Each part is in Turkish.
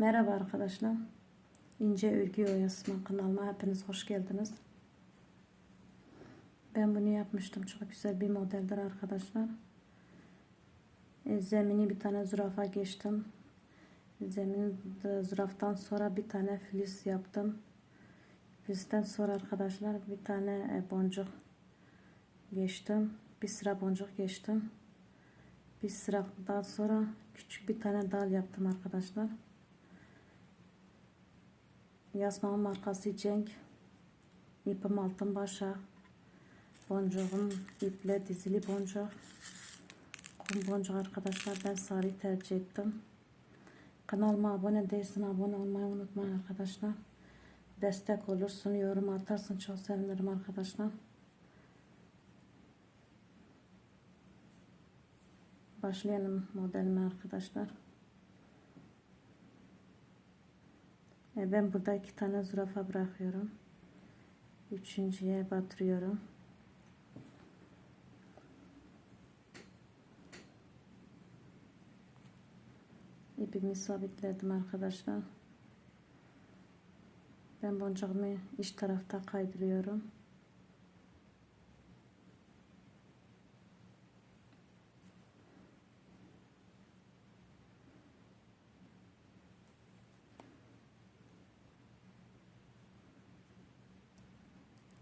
Merhaba arkadaşlar. İnce Örgü Oyasıma kanalıma hepiniz hoş geldiniz. Ben bunu yapmıştım. Çok güzel bir modeldir arkadaşlar. E, zemini bir tane zürafa geçtim. Zemin züraftan sonra bir tane filiz yaptım. Filizden sonra arkadaşlar bir tane e, boncuk geçtim. Bir sıra boncuk geçtim. Bir sıradan sonra küçük bir tane dal yaptım arkadaşlar. Yazmamın markası Cenk. İpim altın başa. Boncuğum iple dizili boncuk. Kum boncuk arkadaşlar. Ben sarı tercih ettim. Kanalıma abone değilsin. Abone olmayı unutmayın arkadaşlar. Destek olursun. Yorum atarsın. Çok sevinirim arkadaşlar. Başlayalım modelime arkadaşlar. E, Ben burada iki tane zürafa bırakıyorum. Üçüncüye batırıyorum. İpimi sabitledim arkadaşlar. Ben boncuğumu iç tarafta kaydırıyorum.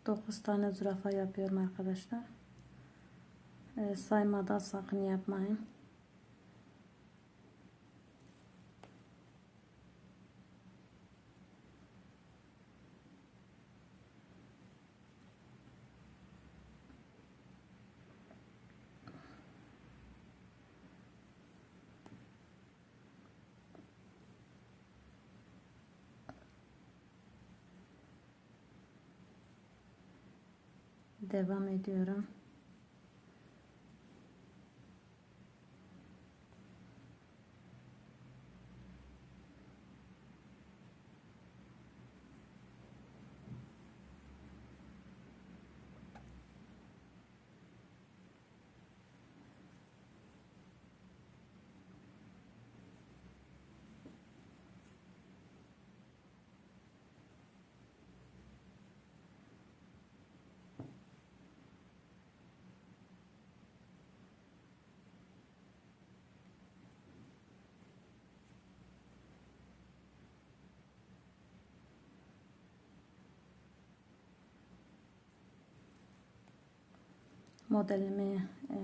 Dokuz tane zürafa yapıyorum arkadaşlar. Ee, saymadan sakın yapmayın. Devam ediyorum. Modelimi e,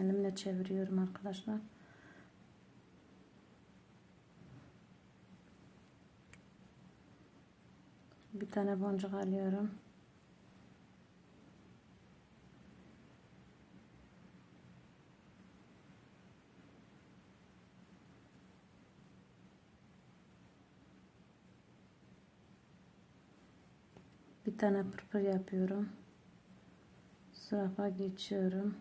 elimle çeviriyorum arkadaşlar. Bir tane boncuk alıyorum. Bir tane pırpır yapıyorum. Zürafa geçiyorum.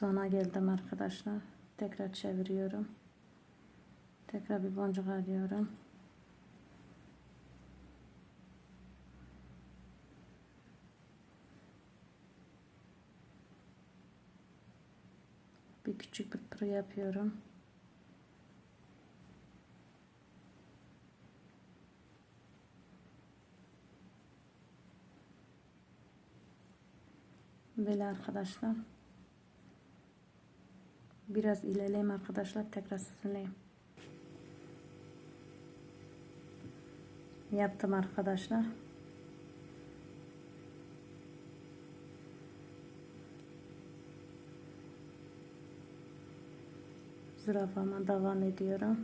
Sona geldim arkadaşlar. Tekrar çeviriyorum. Tekrar bir boncuk alıyorum. Bir küçük bir pır yapıyorum. Böyle arkadaşlar. Biraz ilerleyeyim arkadaşlar. Tekrar sizinleyim. Yaptım arkadaşlar. Zürafama devam ediyorum.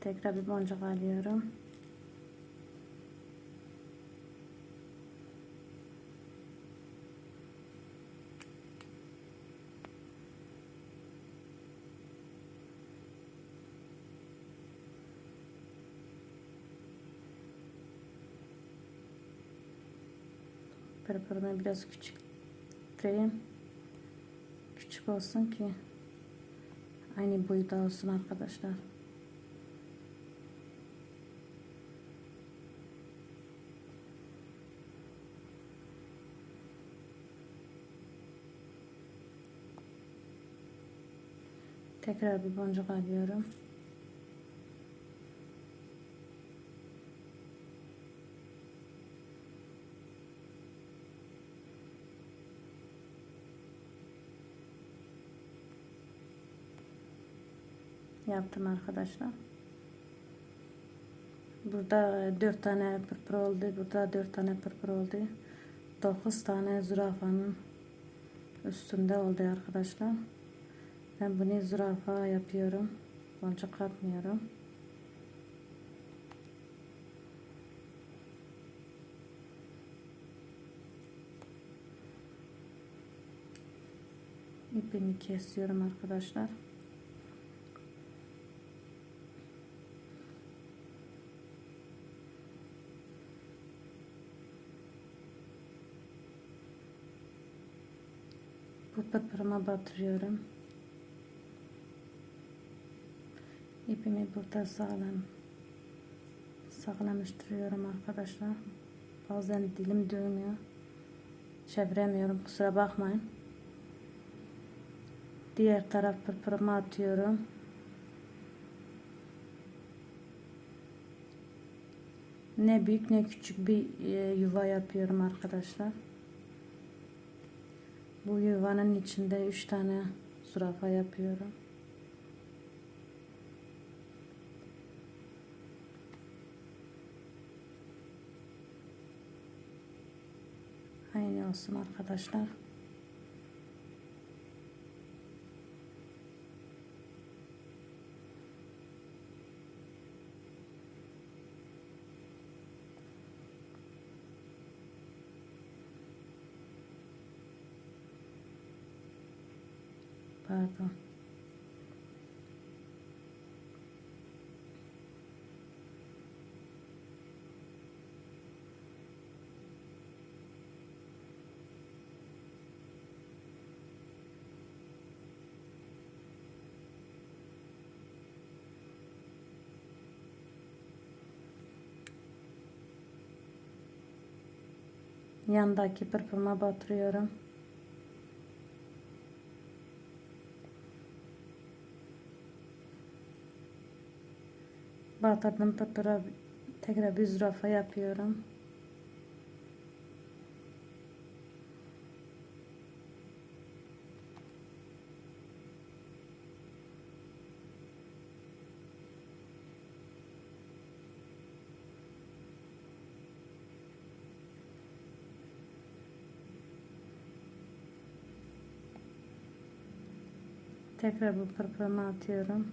Tekrar bir boncuk alıyorum. Pırpırını biraz küçülteyim. Küçük olsun ki aynı boyuda olsun arkadaşlar. Tekrar bir boncuk alıyorum. Yaptım arkadaşlar. Burada 4 tane pırpır oldu. Burada 4 tane pırpır oldu. 9 tane zürafanın üstünde oldu arkadaşlar. Ben bunu zürafa yapıyorum. Boncuk katmıyorum. İpimi kesiyorum arkadaşlar. Bu pırpırıma batırıyorum. İpimi burada sağlam sağlamıştırıyorum arkadaşlar. Bazen dilim dönüyor. Çeviremiyorum kusura bakmayın. Diğer taraf pırpırıma atıyorum. Ne büyük ne küçük bir e, yuva yapıyorum arkadaşlar. Bu yuvanın içinde üç tane zürafa yapıyorum. Aynı olsun arkadaşlar. Pardon. Yandaki pırpırma batırıyorum. Batırdım pırpıra tekrar bir zürafa yapıyorum. Tekrar bu pırpırımı atıyorum.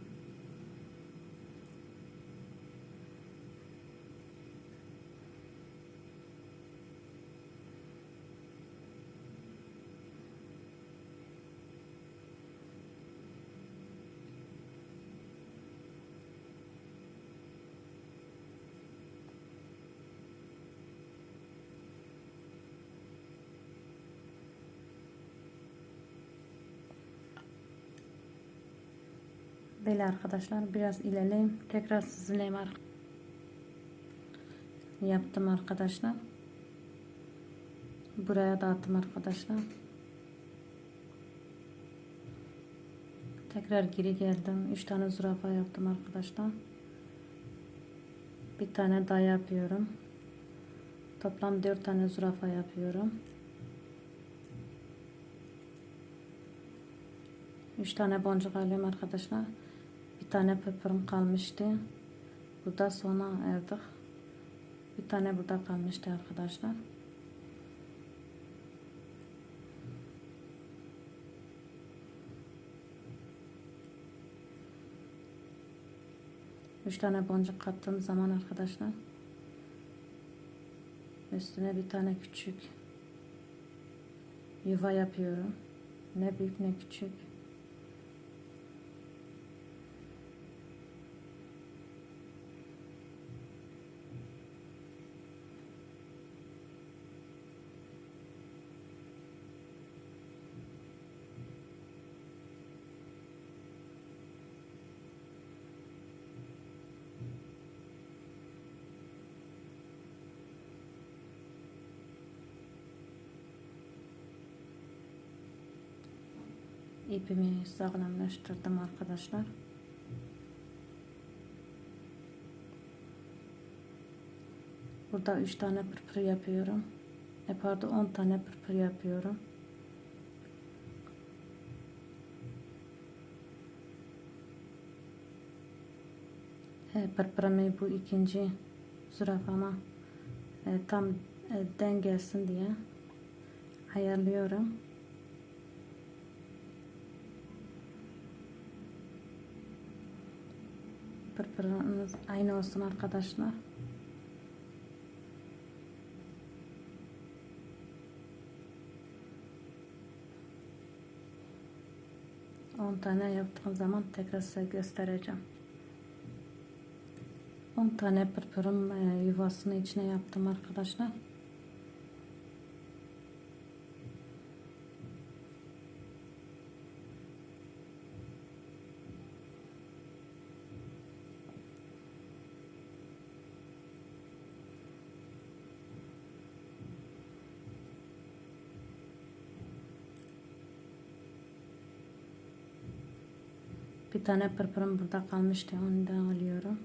Böyle arkadaşlar biraz ilerleyeyim. Tekrar sizinleyim Yaptım arkadaşlar. Buraya dağıttım arkadaşlar. Tekrar geri geldim. 3 tane zürafa yaptım arkadaşlar. Bir tane daha yapıyorum. Toplam 4 tane zürafa yapıyorum. 3 tane boncuk alıyorum arkadaşlar bir tane pırpırım kalmıştı. Burada sona erdik. Bir tane burada kalmıştı arkadaşlar. 3 tane boncuk kattığım zaman arkadaşlar üstüne bir tane küçük yuva yapıyorum. Ne büyük ne küçük. İpimi sağlamlaştırdım arkadaşlar. Burada 3 tane pırpır yapıyorum. E pardon 10 tane pırpır yapıyorum. E, pırpırımı bu ikinci zürafama e, tam e, dengelsin diye ayarlıyorum. Pırpırınız aynı olsun arkadaşlar. On tane yaptığım zaman tekrar size göstereceğim. 10 tane pırpırım e, yuvasını içine yaptım arkadaşlar. Bir tane pırpırım burada kalmıştı. Onu da alıyorum.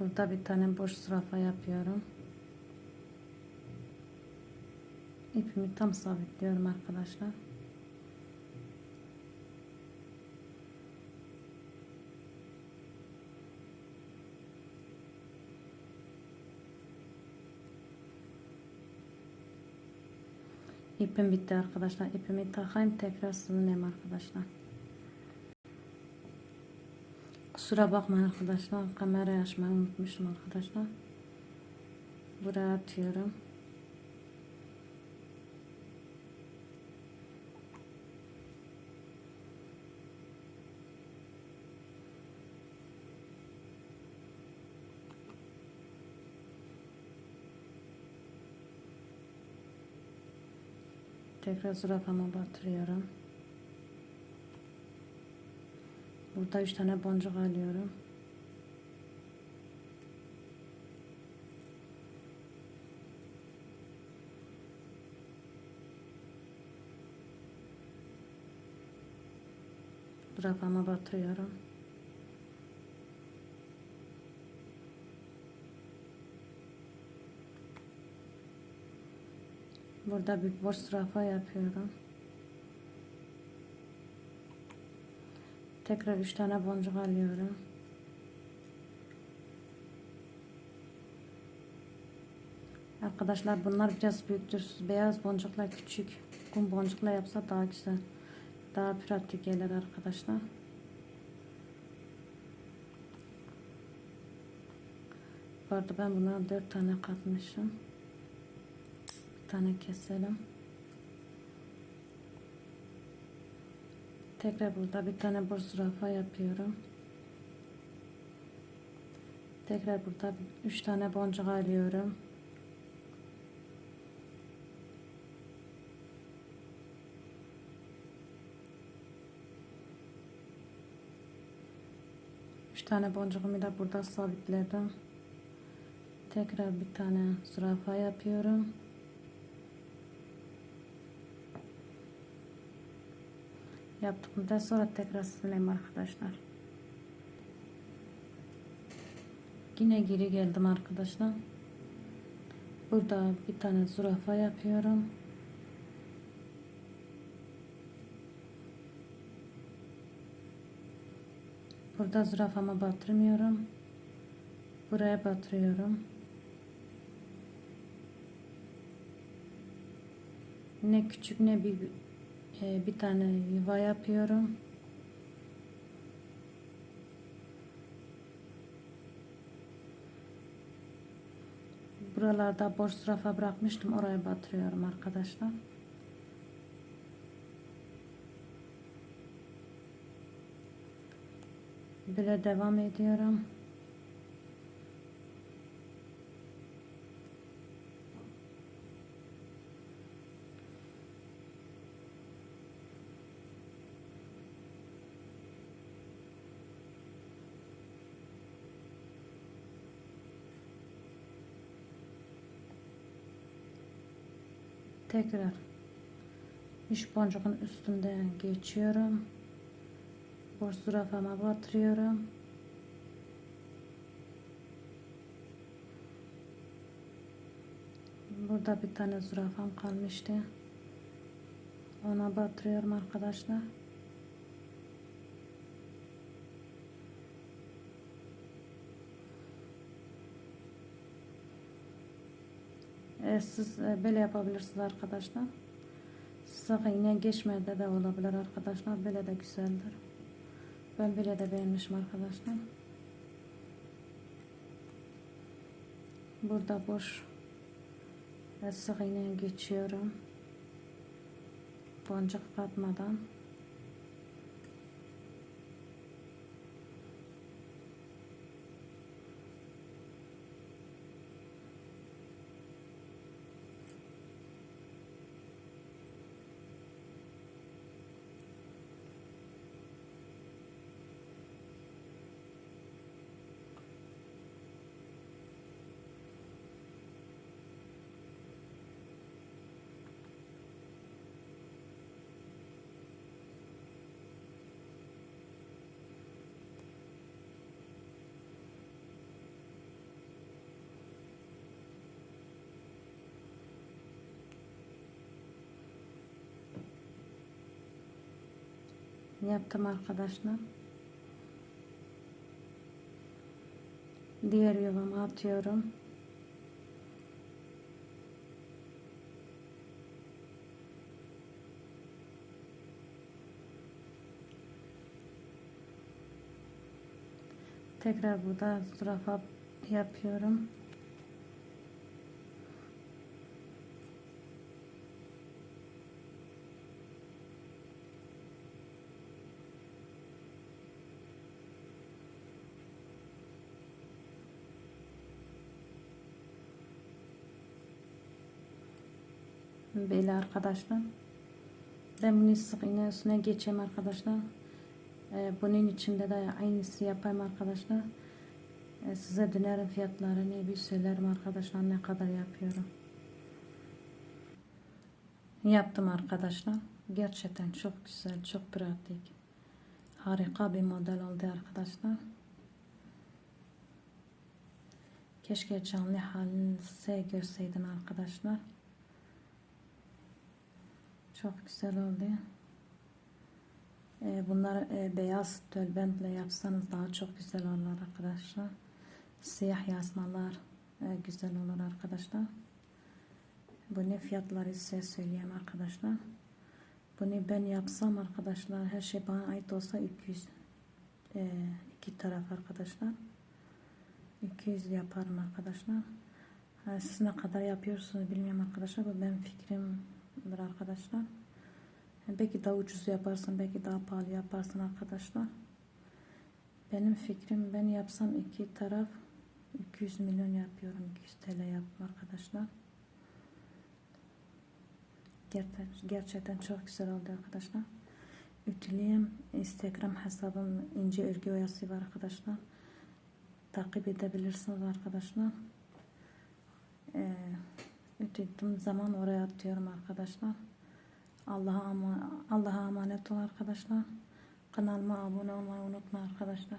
Burada bir tane boş zürafa yapıyorum. İpimi tam sabitliyorum arkadaşlar. İpim bitti arkadaşlar. İpimi takayım tekrar sığınayım arkadaşlar. Kusura bakmayın arkadaşlar. Kamerayı açmayı unutmuşum arkadaşlar. Buraya atıyorum. Tekrar zürafama batırıyorum. Burada üç tane boncuk alıyorum. Zürafama batırıyorum. Burada bir boş zürafa yapıyorum. Tekrar üç tane boncuk alıyorum. Arkadaşlar bunlar biraz büyüktür. Beyaz boncukla küçük. Kum boncukla yapsa daha güzel. Daha pratik gelir arkadaşlar. Bu arada ben buna dört tane katmışım. Tane keselim. Tekrar burada bir tane boş zürafa yapıyorum. Tekrar burada üç tane boncuk alıyorum. Üç tane boncuğumu da burada sabitledim. Tekrar bir tane zürafa yapıyorum. Yaptıktan sonra tekrar sileyim arkadaşlar. Yine geri geldim arkadaşlar. Burada bir tane zürafa yapıyorum. Burada zürafama batırmıyorum. Buraya batırıyorum. Ne küçük ne e, bir tane yuva yapıyorum. Buralarda boş zürafa bırakmıştım. Oraya batırıyorum arkadaşlar. Böyle devam ediyorum. Tekrar iş boncuğun üstünden geçiyorum. Boş zürafama batırıyorum. Burada bir tane zürafam kalmıştı. Ona batırıyorum arkadaşlar. Siz e, böyle yapabilirsiniz arkadaşlar. Sık iğne geçmede de olabilir arkadaşlar. Böyle de güzeldir. Ben böyle de beğenmişim arkadaşlar. Burada boş sık iğne geçiyorum. Boncuk katmadan. Yaptım arkadaşlar. Diğer yuvama atıyorum. Tekrar burada zürafa yapıyorum. Böyle arkadaşlar. Ben bunu sık iğne üstüne geçeyim arkadaşlar. Ee, bunun içinde de aynısı yapayım arkadaşlar. Ee, size dönerim fiyatlarını bir söylerim arkadaşlar ne kadar yapıyorum. Yaptım arkadaşlar. Gerçekten çok güzel, çok pratik. Harika bir model oldu arkadaşlar. Keşke canlı halini size görseydim arkadaşlar. Çok güzel oldu. Ee, bunlar e, beyaz tülbentle yapsanız daha çok güzel olur arkadaşlar. Siyah yazmalar e, güzel olur arkadaşlar. Bu ne fiyatları size söyleyeyim arkadaşlar. Bunu ben yapsam arkadaşlar her şey bana ait olsa 200 e, iki taraf arkadaşlar. 200 yaparım arkadaşlar. Siz ne kadar yapıyorsunuz bilmiyorum arkadaşlar. Bu benim fikrimdir arkadaşlar. Belki daha ucuz yaparsın, belki daha pahalı yaparsın arkadaşlar. Benim fikrim ben yapsam iki taraf 200 milyon yapıyorum. 200 TL yaptım arkadaşlar. Gerçekten çok güzel oldu arkadaşlar. Ütüleyim. Instagram hesabım ince örgü oyası var arkadaşlar. Takip edebilirsiniz arkadaşlar. Ee, ütüldüğüm zaman oraya atıyorum arkadaşlar. Allah'a Allah'a emanet olun arkadaşlar. Kanalıma abone olmayı unutma arkadaşlar.